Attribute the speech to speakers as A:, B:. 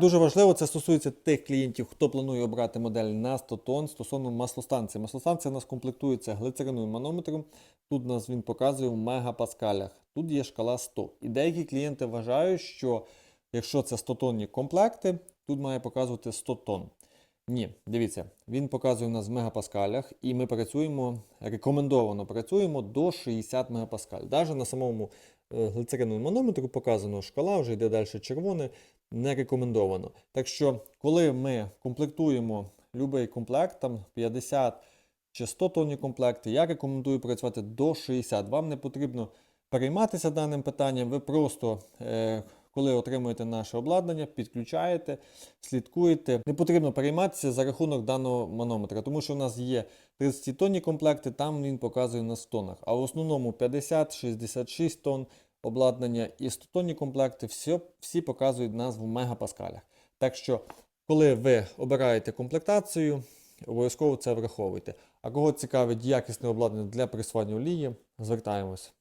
A: Дуже важливо, це стосується тих клієнтів, хто планує обрати модель на 100 тонн стосовно маслостанції. Маслостанція у нас комплектується глицериновим манометром. Тут нас він показує в мегапаскалях. Тут є шкала 100. І деякі клієнти вважають, що якщо це 100 тонні комплекти, тут має показувати 100 тонн. Ні, дивіться, він показує у нас в мегапаскалях, і ми працюємо, рекомендовано працюємо до 60 мегапаскаль. Навіть на самому глицериновому манометру показано шкала, вже йде далі червоне, не рекомендовано. Так що, коли ми комплектуємо будь-який комплект, там 50 чи 100 тонні комплекти, я рекомендую працювати до 60. Вам не потрібно перейматися даним питанням, ви просто. Е, коли отримуєте наше обладнання, підключаєте, слідкуєте. Не потрібно перейматися за рахунок даного манометра, тому що в нас є 30 тонні комплекти, там він показує на 100 тоннах. А в основному 50-66 тонн обладнання і 100 тонні комплекти всі, всі показують нас в мегапаскалях. Так що, коли ви обираєте комплектацію, обов'язково це враховуйте. А кого цікавить якісне обладнання для присвоєння олії, звертаємось.